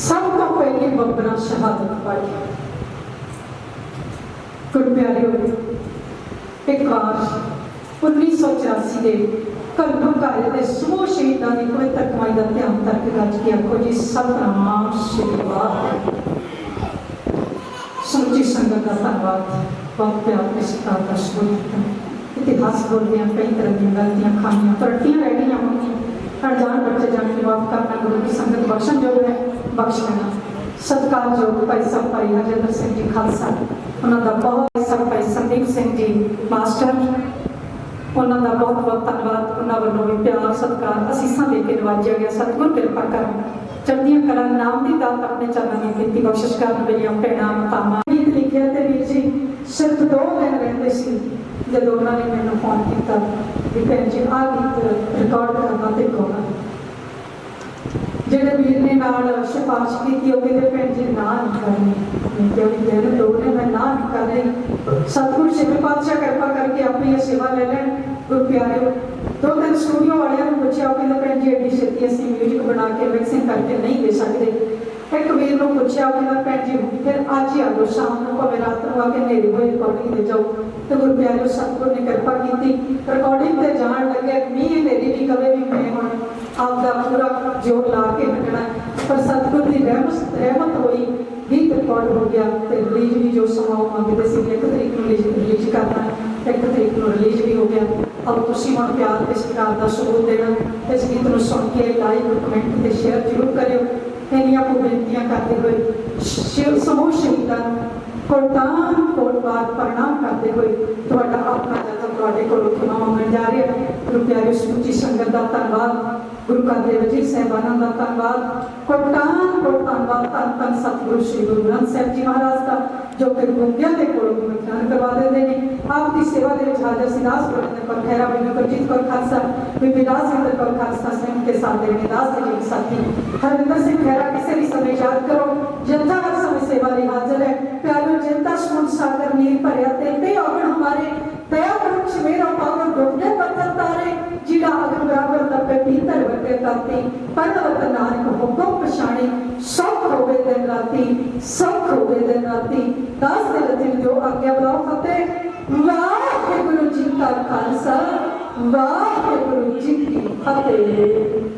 ਸਭ ਤੋਂ ਪਹਿਲੇ ਬੱਬਰਾਂ ਸ਼ਹਾਦਤ ਪਾਈ। ਗੁਰਪਿਆਰਿਓ ਇਹ ਕਾਸ਼ 1984 ਦੇ ਕਰਮ ਕਾਰੇ ਦੇ ਸਮੂਹ ਸ਼ਹੀਦਾਂ ਦੀ ਪਵਿੱਤਰ ਕਮਾਈ ਦਾ ਧਿਆਨ ਤੱਕ ਗੱਜ ਕੇ ਆਖੋ ਜੀ, ਸਤਨਾਮ ਸ੍ਰੀ ਵਾਹਿਗੁਰੂ। ਸਮੁੱਚੀ ਸੰਗਤ ਦਾ ਧੰਨਵਾਦ। ਬਹੁਤ ਪਿਆਰ ਤੇ ਸਤਿਕਾਰ ਦਾ ਸਬੂਤ ਇਤਿਹਾਸ ਬੋਲਦਿਆਂ, ਕਈ ਤਰ੍ਹਾਂ ਦੀਆਂ ਗਲਤੀਆਂ, ਖਾਮੀਆਂ, ਤਰੱਕੀਆਂ ਰਹਿ ਗਈਆਂ ਹਨ ਹਰ ਜਾਨ ਬੱਚੇ ਜਾਣ ਦੀ ਮਾਫ ਕਰਨਾ ਗੁਰੂ ਦੀ ਸੰਗਤ ਬਖਸ਼ਣ ਜੋ ਹੈ। ਬਖਸ਼ ਸਤਿਕਾਰਯੋਗ ਭਾਈ ਸਾਹਿਬ ਭਾਈ ਹਰਜਿੰਦਰ ਸਿੰਘ ਜੀ ਖਾਲਸਾ। ਉਹਨਾਂ ਦਾ ਬਹੁਤ ਸਾਹਿਬ ਭਾਈ ਸੰਦੀਪ ਸਿੰਘ ਜੀ ਮਾਸਟਰ। ਉਹਨਾਂ ਦਾ ਬਹੁਤ ਬਹੁਤ ਧੰਨਵਾਦ। ਉਹਨਾਂ ਵੱਲੋਂ ਵੀ ਪਿਆਰ, ਸਤਿਕਾਰ ਅਸੀਸਾਂ ਦੇ ਕੇ ਨਵਾਜਿਆ ਗਿਆ। ਸਤਿਗੁਰ ਕਿਰਪਾ ਕਰਨ। ਚੜ੍ਹਦੀਆਂ ਕਲਾ ਨਾਮ ਦੀ ਦਾਤ ਆਪਣੇ ਚਰਨਾਂ ਦੀ ਬੇਨਤੀ ਬਖਸ਼ਿਸ਼ ਕਰਨ ਵੇਲੇ ਭੈਣਾਂ, ਮਤਾਵਾਂ। ਗੀਤ ਲਿਖਿਆ ਤੇ ਵੀਰ ਜੀ ਸਿਰਫ ਦੋ ਦਿਨ ਰਹਿੰਦੇ ਸੀ ਜਦੋਂ ਉਹਨਾਂ ਨੇ ਮੈਨੂੰ ਫੋਨ ਕੀਤਾ ਵੀ ਭੈਣ ਜੀ ਆਹ ਗੀਤ ਰਿਕਾਰਡ ਕਰਨਾ ਤੇ ਗਾਉਣਾ। ਜਿਹੜੇ ਵੀਰ ਨੇ ਨਾਲ ਸਿਫਾਰਿਸ਼ ਕੀਤੀ ਉਹ ਕਹਿੰਦੇ ਭੈਣ ਜੀ ਨਾ ਨਹੀਂ ਕਰਨੀ। ਮੈਂ ਜਿਹੜੇ ਲੋਕ ਨੇ ਮੈਂ ਨਾ ਨਹੀਂ ਕਰਨੀ। ਸਤਿਗੁਰੂ ਸ਼ਿਵ ਪਾਤਸ਼ਾਹ ਕਿਰਪਾ ਕਰਕੇ ਆਪਣੀ ਇਹ ਸੇਵਾ ਲੈ ਲੈਣ ਗੁਰ ਪਿਆਰਿਓ ਦੋ ਤਿੰਨ ਸਟੂਡੀਓ ਵਾਲਿਆਂ ਨੂੰ ਪੁੱਛਿਆ ਉਹ ਕਹਿੰਦੇ ਭੈਣ ਜੀ, ਐਡੀ ਛੇਤੀ ਅਸੀਂ ਮਿਊਜ਼ਿਕ ਬਣਾ ਕੇ ਮਿਕਸਿੰਗ ਕਰਕੇ ਨਹੀਂ ਦੇ ਸਕਦੇ। ਇੱਕ ਵੀਰ ਨੂੰ ਪੁੱਛਿਆ ਉਹ ਕਹਿੰਦਾ ਭੈਣ ਜੀ, ਫਿਰ ਅੱਜ ਹੀ ਆ ਜਾਓ, ਸ਼ਾਮ ਨੂੰ ਭਾਵੇਂ ਰਾਤ ਨੂੰ ਆ ਕੇ ਨੇੜੇ ਹੋਏ ਰਿਕਾਰਡਿੰਗ ਦੇ ਜਾਓ। ਤੇ ਗੁਰੂ ਪਿਆਰਿਓ ਸਤਿਗੁਰ ਨੇ ਕਿਰਪਾ ਕੀਤੀ। ਰਿਕਾਰਡਿੰਗ ਤੇ ਜਾਣ ਲੱਗੇ ਮੀਂਹ ਹਨੇਰੀ ਵੀ ਕਦੇ ਵੀ ਮੈਂ ਜੋਰ ਲਾ ਕੇ ਹਟਣਾ ਪਰ ਸਤਿਗੁਰ ਦੀ ਰਹਿਮਤ ਰਹਿਮਤ ਹੋਈ, ਗੀਤ ਰਿਕਾਰਡ ਹੋ ਗਿਆ ਤੇ ਰਿਲੀਜ਼ ਵੀ ਜੋ ਸਮਾਂ ਮੰਗਦੇ ਸੀ, ਇੱਕ ਤਰੀਕ ਨੂੰ ਰਿਲੀਜ਼ ਕਰਨਾ ਇੱਕ ਤਰੀਕ ਨੂੰ ਰਿਲੀਜ਼ ਵੀ ਹੋ ਗਿਆ। ਅਬ ਤੁਸੀਂ ਹੁਣ ਪਿਆਰ ਤੇ ਸਤਿਕਾਰ ਦਾ ਸਬੂਤ ਦੇਣਾ ਇਸ ਗੀਤ ਨੂੰ ਸੁਣ ਕੇ ਲਾਈਕ ਕਮੈਂਟ ਤੇ ਸ਼ੇਅਰ ਜ਼ਰੂਰ ਕਰਿਓ। ਇੰਨੀਆਂ ਕੁ ਬੇਨਤੀਆਂ ਕਰਦੇ ਹੋਏ, ਸ਼ਿਵ ਸਮੂਹ ਸ਼ਹੀਦਾਂ ਨੂੰ ਕੋਟਾਨ ਕੋਟਬਾਦ ਪ੍ਰਣਾਮ ਕਰਦੇ ਹੋਏ, ਤੁਹਾਡਾ ਆਪਣਾ ਜਥਾ ਤੁਹਾਡੇ ਕੋਲ ਖਿਮਾ ਮੰਗਣ ਜਾ ਰਿਹਾ ਪਿਆਰੇ ਸੰਗਤ ਦਾ ਧੰਨਵਾਦ, ਗੁਰੂ ਘਰ ਦੇ ਵਜੀਰ ਸਾਹਿਬਾਨਾਂ ਦਾ ਧੰਨਵਾਦ, ਕੋਟਾਨ ਕੋਟ ਧੰਨਵਾਦ, ਧੰਨ ਧੰਨ ਸਤਿਗੁਰੂ ਸ੍ਰੀ ਗੁਰੂ ਗ੍ਰੰਥ ਸਾਹਿਬ ਜੀ ਮਹਾਰਾਜ ਦਾ, ਜੋ ਕਿ ਗੁੰਗਿਆਂ ਦੇ ਕੋਲੋਂ ਵਿਖਿਆਨ ਕਰਵਾ ਦਿੰਦੇ ਨੇ। ਆਪ ਦੀ ਸੇਵਾ ਦੇ ਵਿੱਚ ਹਾਜ਼ਰ ਸਿਦਾਸ ਬਰਨਦਰ ਕੌਰ ਖੈਰਾ ਬਿਨ ਗੁਰਜੀਤ ਕੌਰ ਖਾਲਸਾ, ਬੀਬੀ ਦਾਸ ਕੌਰ ਖਾਲਸਾ ਸਿੰਘ ਕੇ ਸਾਥ ਦੇ ਦਾਸ ਦੇ ਜੀ ਸਾਥੀ। ਹਰਵਿੰਦਰ ਸਿੰਘ ਖੈਰਾ ਕਿਸੇ ਵੀ ਸਮੇਂ ਯਾਦ ਕਰੋ, ਜਨਤਾ ਹਰ ਸਮੇਂ ਸੇਵਾ ਲਈ ਹਾਜ਼ਰ ਹੈ। ਪਿਆਰੋ ਜਨਤਾ ਸਮੁੰਦ ਸਾਗਰ ਨੀਰ ਭਰਿਆ ਤੇ ਤੇ ਔਗਣ ਹਮਾਰੇ, ਦਇਆ ਕਰੁਕਸ਼ ਮੇਰਾ ਪਾਵਨ ਡੁੱਬਦੇ ਪੀਤਰ ਵਰਗੇ ਤਾਤੀ ਪਰਵਤ ਨਾਨਕ ਹੁਕਮ ਪਛਾਣੇ, ਸੁਖ ਹੋਵੇ ਦਿਨ ਰਾਤੀ ਸੁਖ ਹੋਵੇ ਦਿਨ ਰਾਤੀ ਦਾਸ ਦੇ ਲਤਿਨ ਜੋ ਆਗਿਆ ਬਲਾਉ ਫਤਿਹ। ਵਾਹਿਗੁਰੂ ਜੀ ਕਾ ਖਾਲਸਾ, ਵਾਹਿਗੁਰੂ ਜੀ ਕੀ ਫਤਿਹ।